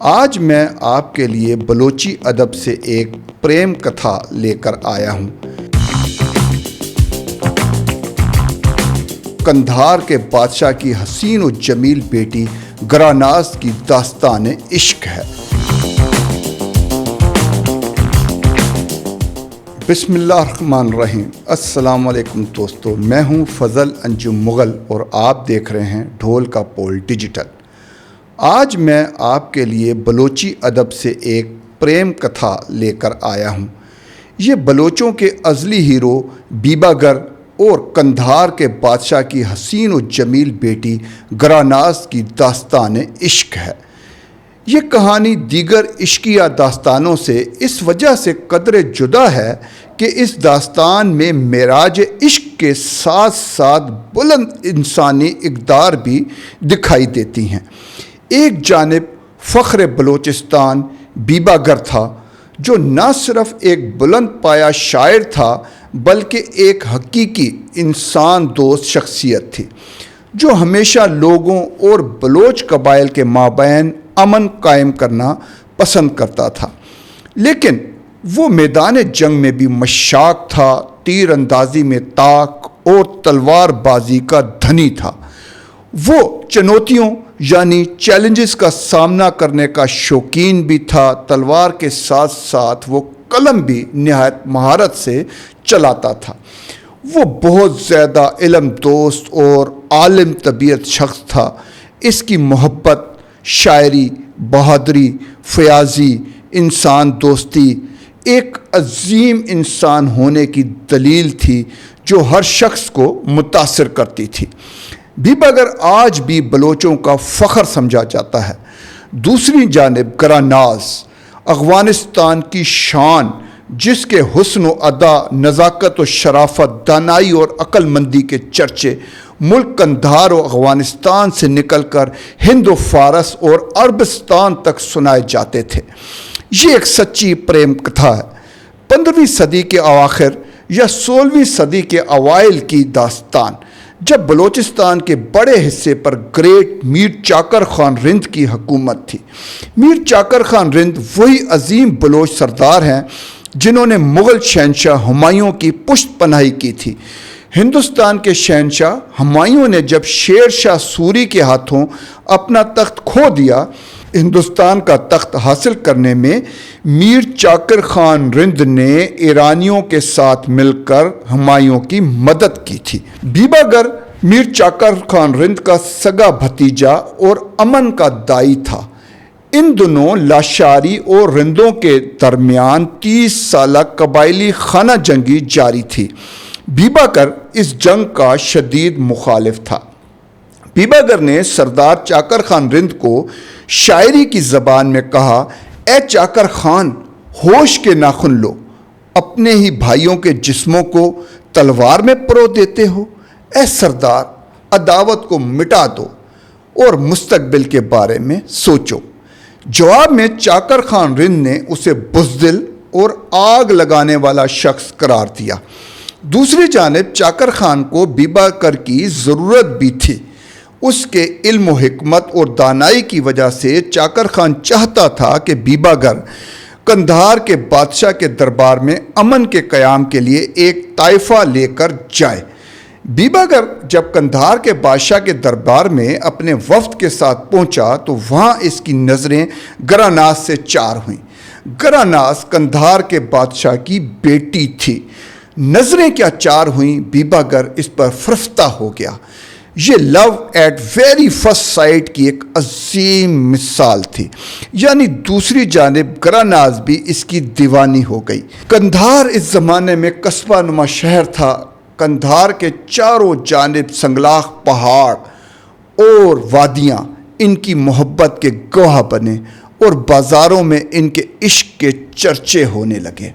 آج میں آپ کے لیے بلوچی ادب سے ایک پریم کتھا لے کر آیا ہوں۔ کندھار کے بادشاہ کی حسین و جمیل بیٹی گراناز کی داستان عشق ہے۔ بسم اللہ الرحمن الرحیم۔ السلام علیکم دوستو، میں ہوں فضل انجم مغل اور آپ دیکھ رہے ہیں ڈھول کا پول ڈیجیٹل۔ آج میں آپ کے لیے بلوچی ادب سے ایک پریم کتھا لے کر آیا ہوں۔ یہ بلوچوں کے ازلی ہیرو بیبا گر اور کندھار کے بادشاہ کی حسین و جمیل بیٹی گراناز کی داستان عشق ہے۔ یہ کہانی دیگر عشقیہ داستانوں سے اس وجہ سے قدر جدا ہے کہ اس داستان میں معراج عشق کے ساتھ ساتھ بلند انسانی اقدار بھی دکھائی دیتی ہیں۔ ایک جانب فخر بلوچستان بیبا گر تھا، جو نہ صرف ایک بلند پایا شاعر تھا، بلکہ ایک حقیقی انسان دوست شخصیت تھی، جو ہمیشہ لوگوں اور بلوچ قبائل کے مابین امن قائم کرنا پسند کرتا تھا۔ لیکن وہ میدان جنگ میں بھی مشاق تھا تیر اندازی میں طاق اور تلوار بازی کا دھنی تھا۔ وہ چنوتیوں یعنی چیلنجز کا سامنا کرنے کا شوقین بھی تھا، تلوار کے ساتھ ساتھ وہ قلم بھی نہایت مہارت سے چلاتا تھا۔ وہ بہت زیادہ علم دوست اور عالم طبیعت شخص تھا۔ اس کی محبت، شاعری، بہادری، فیاضی، انسان دوستی، ایک عظیم انسان ہونے کی دلیل تھی جو ہر شخص کو متاثر کرتی تھی۔ بیبگر آج بھی بلوچوں کا فخر سمجھا جاتا ہے۔ دوسری جانب گراناز افغانستان کی شان، جس کے حسن و ادا، نزاکت و شرافت، دانائی اور عقل مندی کے چرچے ملک کندھار و افغانستان سے نکل کر ہند و فارس اور عربستان تک سنائے جاتے تھے۔ یہ ایک سچی پریم کتھا ہے۔ پندرہویں صدی کے اواخر یا سولہویں صدی کے اوائل کی داستان۔ جب بلوچستان کے بڑے حصے پر گریٹ میر چاکر خان رند کی حکومت تھی۔ میر چاکر خان رند وہی عظیم بلوچ سردار ہیں جنہوں نے مغل شہنشاہ ہمایوں کی پشت پناہی کی تھی۔ ہندوستان کے شہنشاہ ہمایوں نے جب شیر شاہ سوری کے ہاتھوں اپنا تخت کھو دیا ہندوستان کا تخت حاصل کرنے میں میر چاکر خان رند نے ایرانیوں کے ساتھ مل کر ہمایوں کی مدد کی تھی۔ بیبا گر میر چاکر خان رند کا سگا بھتیجا اور امن کا دائی تھا۔ ان دونوں لاشاری اور رندوں کے درمیان تیس سالہ قبائلی خانہ جنگی جاری تھی۔ بیبا گر اس جنگ کا شدید مخالف تھا۔ بیبا گر نے سردار چاکر خان رند کو شاعری کی زبان میں کہا، اے چاکر خان، ہوش کے ناخن لو، اپنے ہی بھائیوں کے جسموں کو تلوار میں پرو دیتے ہو۔ اے سردار، عداوت کو مٹا دو اور مستقبل کے بارے میں سوچو۔ جواب میں چاکر خان رند نے اسے بزدل اور آگ لگانے والا شخص قرار دیا۔ دوسری جانب چاکر خان کو بیبا کر کی ضرورت بھی تھی۔ اس کے علم و حکمت اور دانائی کی وجہ سے چاکر خان چاہتا تھا کہ بیبا گر کندھار کے بادشاہ کے دربار میں امن کے قیام کے لیے ایک طائفہ لے کر جائے۔ بیبا گر جب کندھار کے بادشاہ کے دربار میں اپنے وفد کے ساتھ پہنچا تو وہاں اس کی نظریں گراناز سے چار ہوئیں۔ گراناز کندھار کے بادشاہ کی بیٹی تھی۔ نظریں کیا چار ہوئیں؟ بیبا گر اس پر فرفتہ ہو گیا۔ یہ love at very first sight کی ایک عظیم مثال تھی۔ یعنی دوسری جانب گراناز بھی اس کی دیوانی ہو گئی۔ کندھار اس زمانے میں قصبہ نما شہر تھا۔ کندھار کے چاروں جانب سنگلاخ پہاڑ اور وادیاں ان کی محبت کے گواہ بنے۔ اور بازاروں میں ان کے عشق کے چرچے ہونے لگے۔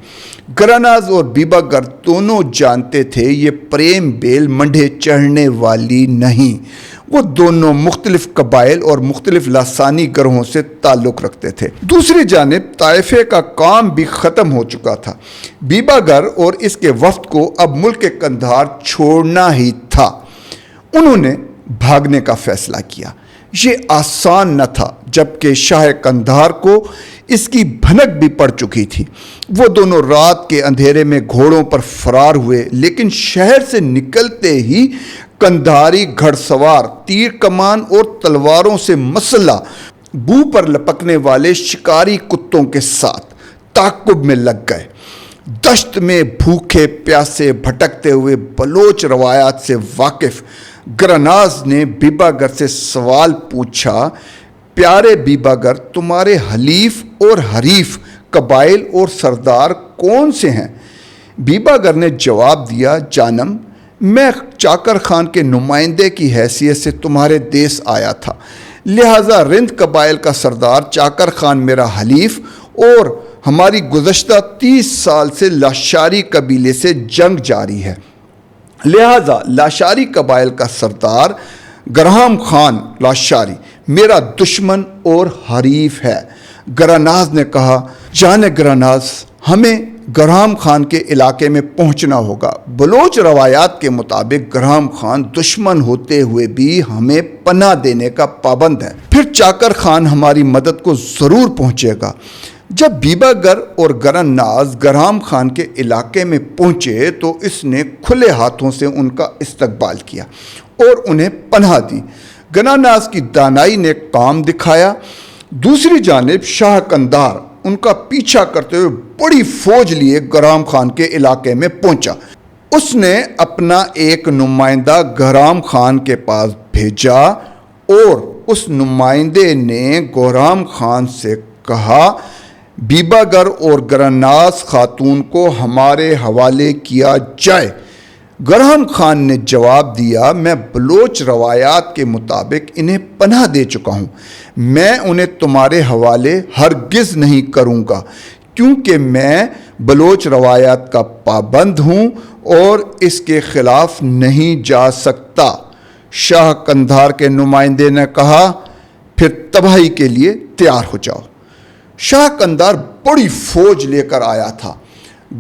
گراناز اور بیبا گر دونوں جانتے تھے یہ پریم بیل منڈے چڑھنے والی نہیں۔ وہ دونوں مختلف قبائل اور مختلف لاسانی گروہوں سے تعلق رکھتے تھے۔ دوسری جانب طائفے کا کام بھی ختم ہو چکا تھا۔ بیبا گر اور اس کے وفد کو اب ملک کندھار چھوڑنا ہی تھا۔ انہوں نے بھاگنے کا فیصلہ کیا۔ یہ آسان نہ تھا، جبکہ شاہ کندھار کو اس کی بھنک بھی پڑ چکی تھی۔ وہ دونوں رات کے اندھیرے میں گھوڑوں پر فرار ہوئے، لیکن شہر سے نکلتے ہی کندھاری گھڑ سوار، تیر کمان اور تلواروں سے مسلح، بو پر لپکنے والے شکاری کتوں کے ساتھ تعقب میں لگ گئے۔ دشت میں بھوکے پیاسے بھٹکتے ہوئے بلوچ روایات سے واقف گرناز نے بیبا گر سے سوال پوچھا، پیارے بیبا گر تمہارے حلیف اور حریف، قبائل اور سردار کون سے ہیں؟ بیبا گر نے جواب دیا، جانم، میں چاکر خان کے نمائندے کی حیثیت سے تمہارے دیس آیا تھا، لہٰذا رند قبائل کا سردار چاکر خان میرا حلیف اور ہماری گزشتہ تیس سال سے لاشاری قبیلے سے جنگ جاری ہے۔ لہذا لاشاری قبائل کا سردار گرہام خان لاشاری میرا دشمن اور حریف ہے۔ گراناز نے کہا، جان گراناز، ہمیں گرہام خان کے علاقے میں پہنچنا ہوگا۔ بلوچ روایات کے مطابق گرہام خان دشمن ہوتے ہوئے بھی ہمیں پناہ دینے کا پابند ہے پھر چاکر خان ہماری مدد کو ضرور پہنچے گا۔ جب بیبا گر اور گرن ناز گرام خان کے علاقے میں پہنچے تو اس نے کھلے ہاتھوں سے ان کا استقبال کیا اور انہیں پناہ دی۔ گنا ناز کی دانائی نے کام دکھایا۔ دوسری جانب شاہ کندار ان کا پیچھا کرتے ہوئے بڑی فوج لیے گرام خان کے علاقے میں پہنچا۔ اس نے اپنا ایک نمائندہ گرام خان کے پاس بھیجا اور اس نمائندے نے گورام خان سے کہا بیبا گر اور گرناس خاتون کو ہمارے حوالے کیا جائے۔ گرہم خان نے جواب دیا، میں بلوچ روایات کے مطابق انہیں پناہ دے چکا ہوں۔ میں انہیں تمہارے حوالے ہرگز نہیں کروں گا، کیونکہ میں بلوچ روایات کا پابند ہوں اور اس کے خلاف نہیں جا سکتا۔ شاہ کندھار کے نمائندے نے کہا، پھر تباہی کے لیے تیار ہو جاؤ۔ شاہ کندار بڑی فوج لے کر آیا تھا۔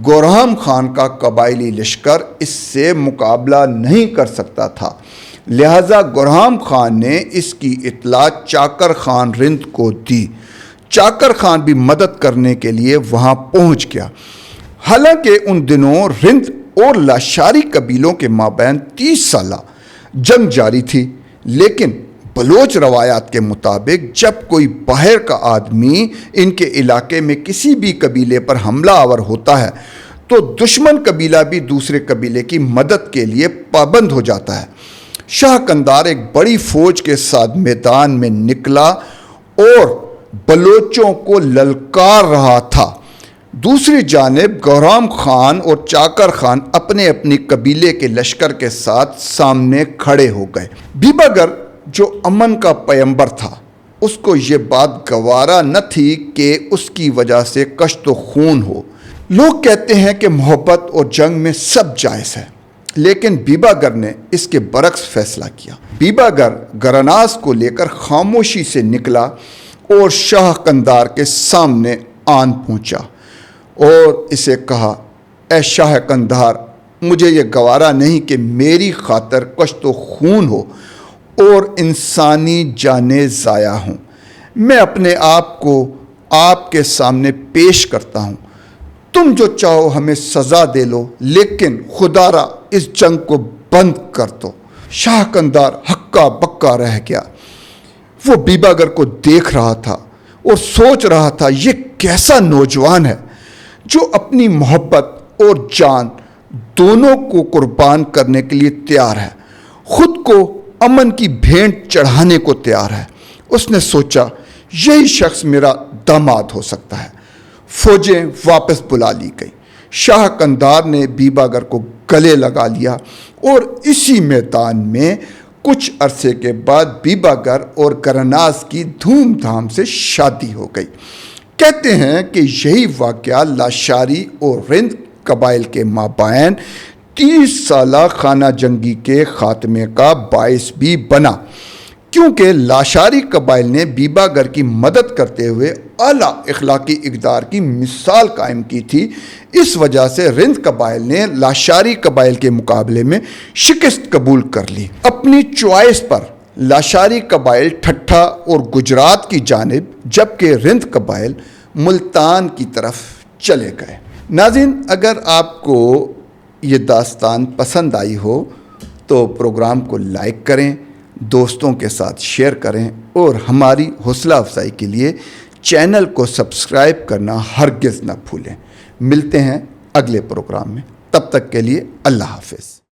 گورہم خان کا قبائلی لشکر اس سے مقابلہ نہیں کر سکتا تھا۔ لہذا گورہم خان نے اس کی اطلاع چاکر خان رند کو دی۔ چاکر خان بھی مدد کرنے کے لیے وہاں پہنچ گیا۔ حالانکہ ان دنوں رند اور لاشاری قبیلوں کے مابین تیس سالہ جنگ جاری تھی، لیکن بلوچ روایات کے مطابق جب کوئی باہر کا آدمی ان کے علاقے میں کسی بھی قبیلے پر حملہ آور ہوتا ہے، تو دشمن قبیلہ بھی دوسرے قبیلے کی مدد کے لیے پابند ہو جاتا ہے۔ شاہ کندار ایک بڑی فوج کے ساتھ میدان میں نکلا اور بلوچوں کو للکار رہا تھا۔ دوسری جانب گورام خان اور چاکر خان اپنے اپنی قبیلے کے لشکر کے ساتھ سامنے کھڑے ہو گئے۔ بیباگر جو امن کا پیمبر تھا، اس کو یہ بات گوارا نہ تھی کہ اس کی وجہ سے کشت و خون ہو۔ لوگ کہتے ہیں کہ محبت اور جنگ میں سب جائز ہے، لیکن بیبا گر نے اس کے برعکس فیصلہ کیا۔ بیبا گر گرناس کو لے کر خاموشی سے نکلا اور شاہ کندار کے سامنے آن پہنچا اور اسے کہا، اے شاہ کندار مجھے یہ گوارا نہیں کہ میری خاطر کشت و خون ہو اور انسانی جانیں ضائع ہوں۔ میں اپنے آپ کو آپ کے سامنے پیش کرتا ہوں۔ تم جو چاہو ہمیں سزا دے لو، لیکن خدا را اس جنگ کو بند کر دو۔ شاہ کندار ہکا بکا رہ گیا۔ وہ بیباگر کو دیکھ رہا تھا اور سوچ رہا تھا یہ کیسا نوجوان ہے، جو اپنی محبت اور جان دونوں کو قربان کرنے کے لیے تیار ہے، خود کو امن کی بھینٹ چڑھانے کو تیار ہے۔ اس نے سوچا، یہی شخص میرا داماد ہو سکتا ہے۔ فوجیں واپس بلا لی گئی شاہ کندار نے بیباگر کو گلے لگا لیا اور اسی میدان میں کچھ عرصے کے بعد بیباگر اور گرناز کی دھوم دھام سے شادی ہو گئی۔ کہتے ہیں کہ یہی واقعہ لاشاری اور رند قبائل کے مابین تیس سالہ خانہ جنگی کے خاتمے کا باعث بھی بنا۔ کیونکہ لاشاری قبائل نے بیبا گر کی مدد کرتے ہوئے اعلیٰ اخلاقی اقدار کی مثال قائم کی تھی۔ اس وجہ سے رند قبائل نے لاشاری قبائل کے مقابلے میں شکست قبول کر لی۔ اپنی چوائس پر لاشاری قبائل ٹھٹھا اور گجرات کی جانب، جبکہ رند قبائل ملتان کی طرف چلے گئے۔ ناظرین، اگر آپ کو یہ داستان پسند آئی ہو تو پروگرام کو لائک کریں، دوستوں کے ساتھ شیئر کریں اور ہماری حوصلہ افزائی کے لیے چینل کو سبسکرائب کرنا ہرگز نہ بھولیں۔ ملتے ہیں اگلے پروگرام میں۔ تب تک کے لیے اللہ حافظ۔